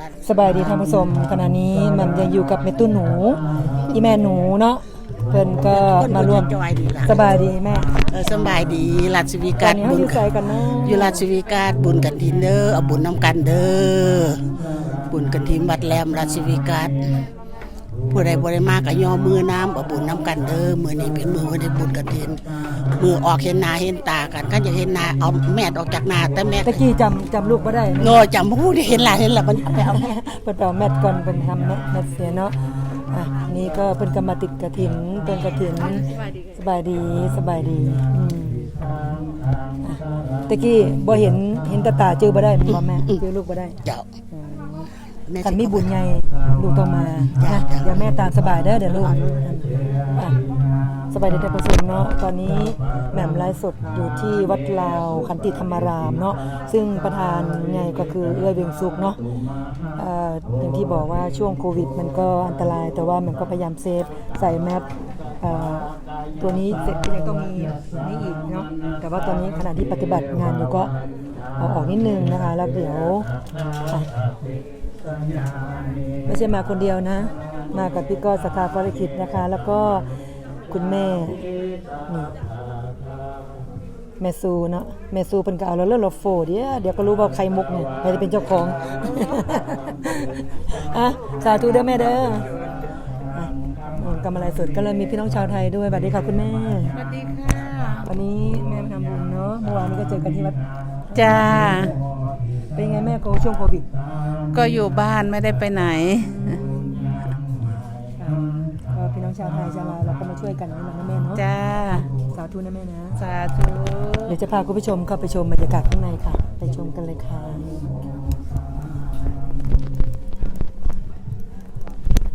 รัดสบายดีท่านผู้ชมขณะนี้มันยังอยู่กับแม่ตุ้นหนูอีแม่หนูเนาะเพิ่นก็มาร่วมจอยดีล่ะสบายดีแม่เออสบายดีรัชวิตกาอนรนี้เฮาบุญอยู่ไสกันเนาะอยู่ราชวิการบุญกันทินเด้อเอาบุญน้ำกันเด้อบุญกันทินวัดแหลมราชวิการ ผู้ใดบ่ได้มากก็ย่อมือน้ำเอาบุญน้ำกันเด้อมื้อนี้เป็นมือวันได้บุญกันทินมือออกเห็นหน้าเห็นตากันคันอยากเห็นหน้าเอาแม่ออกจากหน้าแต่แม่ตะกี้จำจำลูกบ่ได้โง่จำผู้ที่เห็นหลานเห็นหลานมันไปเอาเพิ่นไปเอาแมทก่อนเพิ่นทำแมทแมทเสียเนาะอะนี่ก็เพิ่นก็มาติดกระถินต้นกระถินสบายดีสบายดีอืมอะตะกี้บ่เห็นเห็นแตาตาจื้อบ่ได้แม่นบ่แม่จื้อลูกบ่ได้เจ้า อืมแม่คันมีสิบุญใหญ่ลูกต้องมาจ้ะนะจ้ะ เดี๋ยวแม่ตามสบายเด้อเดี๋ยวลูกอะสบายดีท่านผู้ชมเนาะตอนนี้แหม่มไลฟ์สดอยู่ที่วัดลาวขันติธรรมารามเนาะซึ่งประธานใหญ่ก็คือเอื้อยเวียงสุขเนาะเอ่ออย่างที่บอกว่าช่วงโควิดมันก็อันตราย แต่ว่ามันก็พยายามเซฟใส่แมปเอ่อตัวนี้เสร็จก็ยังต้องมีนี่อีกเนาะแต่ว่าตอนนี้ขณะที่ปฏิบัติงานอยู่ก็เอาออกนิดนึงนะคะแล้วเดี๋ยวอะ ไม่ใช่มาคนเดียวนะ มากับพี่ก้อยสถาภารกิจนะคะ แล้วก็คุณแม่นี่แม่ซูเนาะแม่ซูเป็นก็เอาแล้วเลิศเราโฟเดี๋ยวเดี๋ยวก็รู้ว่าใครมุกเนี่ยใครจะเป็นเจ้าของอะสาธุเด้อแม่เด้ออะอืมกำอะไรสดก็เลยมีพี่น้องชาวไทยด้วยสวัสดีค่ะคุณแม่สวัสดีค่ะวันนี้แม่มาทำบุญเนาะเมื่อวานนี้ก็เจอกันที่วัดจ้าเป็นไงแม่โคช่วงโควิด ก็อยู่บ้านไม่ได้ไปไหน ก็พี่น้องชาวไทยชาวลาวเราก็มาช่วยกันนี่แหละนะแม่เนาะจ้า สาธุนะแม่นะ สาธุ เดี๋ยวจะพาคุณผู้ชมเข้าไปชมบรรยากาศข้างในค่ะ ไปชมกันเลยค่ะ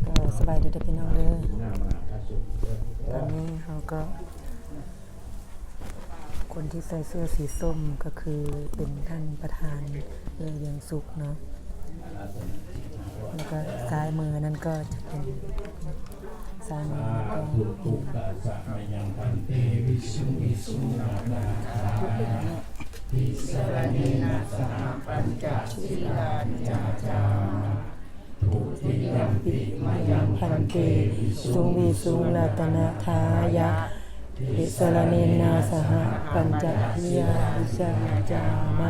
ก็สบายดีเด้อพี่น้องเด้อตอนนี้เขาก็ คนที่ใส่เสื้อสีส้มก็คือเป็นท่านประธานเอือเวียงสุขเนาะ แล้วก็ซ้ายมือนั่นก็จะเป็นซ้ายมือก็เป็นพันเตสุวิสุงรัตนาทายะติสรเนนาสหปัญจทิยาวิชาจามะปาปิยังปิมยังพันเตวิสุวิสุรัตนาทายะติสรเนนาสหปัญจทิยาวิชาจามะ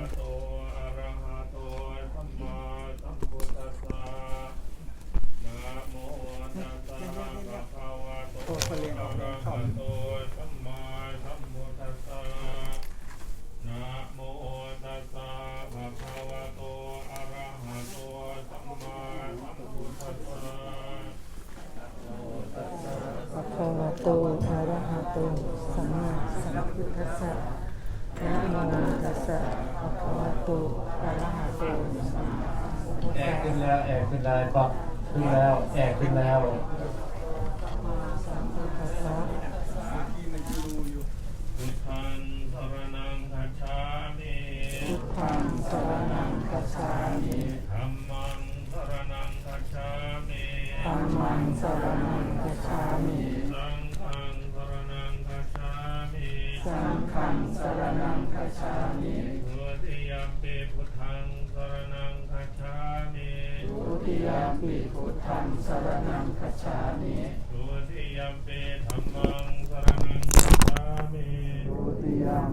ะโตอะระหะโตสัมมาสัมพุทธัสสะนะโมตัสสะภะคะวะโอะระหะโตสัมมาสัมพุทธัสสะนะโมตัสสะภะคะวะโตอะระหะโตสัมมาสัมพุทธัสสะ ภะคะวะโตอะระหะโต สัมมาสัมพุทธัสสะนะโมตัสสะภะคะวะโตอะระหะโตสัมมาสัมพุทแอธัสกขึ้นแล้วแอกขึ้นแล้วปักขึ้นแล้วแอกขึ้นแล้ว ติยมปิพุทธังสรณังคัจฉามิทุติยมปิธัมมังสรณังคัจฉามิทุติยมปิธัม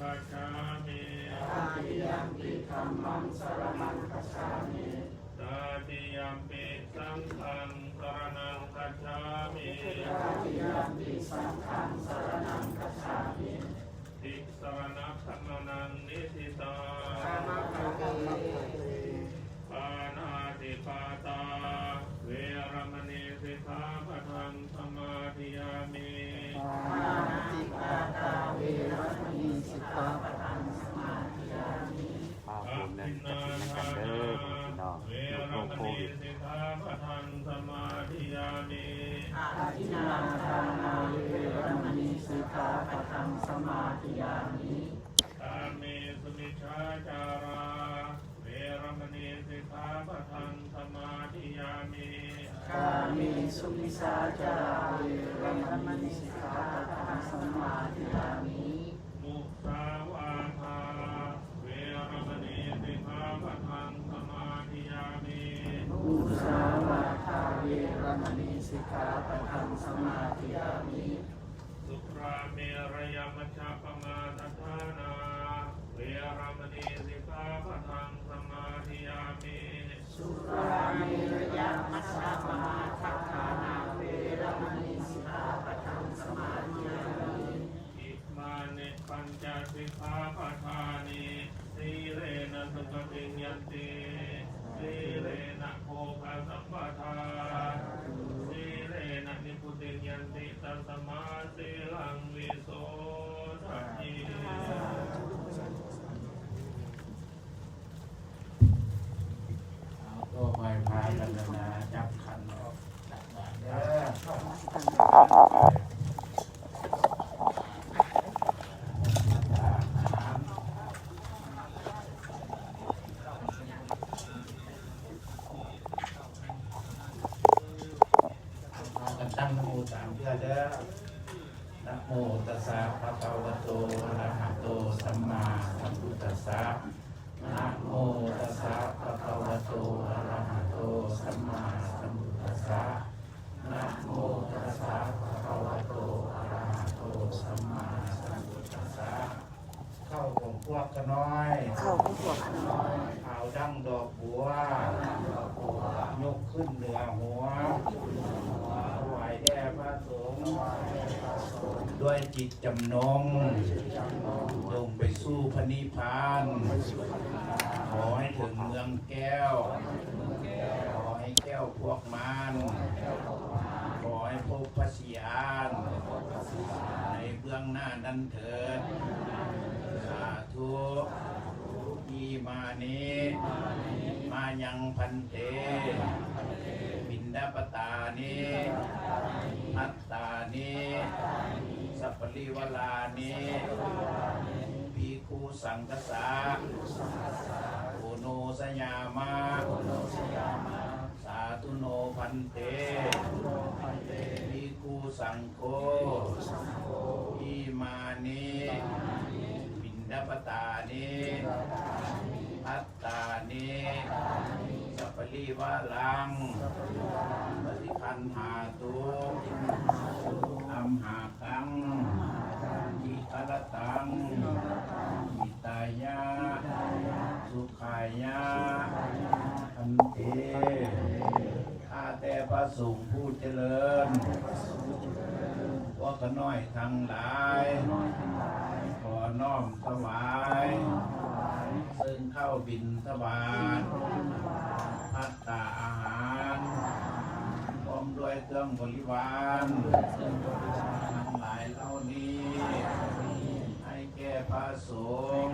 ณังคัจฉามิตติยมปิธัมมังสรณังคัจฉามิตาติยมปิสังฆฆังสรณังคัจฉามิตติยมปิสังฆังสรณังคัจฉามิติสรณะขัมมนังนิสิตา จะเป็นกันเด้อพี่น้องเวโรรคมโคณีวิดสิกขาปะทังสมาธิยามิกาเมสุมิชาจาราเวรมณีสิกขาปะทังสมาธิยามิกามีสุมิสาจาราเวรมณีสิกขาปะทังสมาธิยามิสาวาทา เวรมณีสิกขาปะทังสมาธิยามิ มุสาวาทาเว รมณีสิกขาปะทังสมาธิยามิสุราเมรยมัชฌปมาทฐานาเวรมณีสิกขาปะทังสมาธิยามิสุราเมรยมัสสะมหาทัฏฐานาเวรมณีสิกขาปะทังสมาธิยามิอิมานิปัญจสิกขาปทานิสีเลนะสุขติงยันติสีเลนะโภคสัมปทาสีเลนะนิพุติงยันติตัสมาสีลังวิโสทัพพิ ก็ไปพากันนะจับขันออกจากบ้านเด้อพากันตั้งนะโมสามเพื่อเด้อนะโมตั สสะภะคะวะโตอะระหะโตสัมมาสัมพุทธัสสะนะโมตัสสะภะคะวะโตอะระหะโตสัมมาสัมพุทธัสสะนะโมตัสสะภะคะวะโตอะระหะโตสัมมาสัมพุทธัสสะเข้าของพวกกันน้อยเข้าของพวกกันน้อยข่าวดังดอกบัว ยกขึ้นเหนือหัวถวายแด้วยจิตจำนงลงไปสู้พระนิพพาน ขอให้ถึงเมืองแก้ว ขอให้แก้วพวกมานขอให้พบพระสีอานในเบื้องหน้านั้นเถิด สัพพลิวลานิพีคูสังกสาโอโนสยามะสาธุโนพันเตวิคูสังโฆอิมานิบินดาปตานิพัตตานิสัพพลีวาลังปฏิคันหาตุอัมหากังอิตรตังอิตายะ สุขายะอันเทข้าแต่พระสงฆ์ผู้เจริญว่าขน้อยทั้งหลาย ขอน้อมถวาย ซึ่งเข้าบินทบาทพัตตาอาหารพร้อมด้วยเครื่องบริวารทั้งหลายเหล่านี้ ให้แก่พระสงฆ์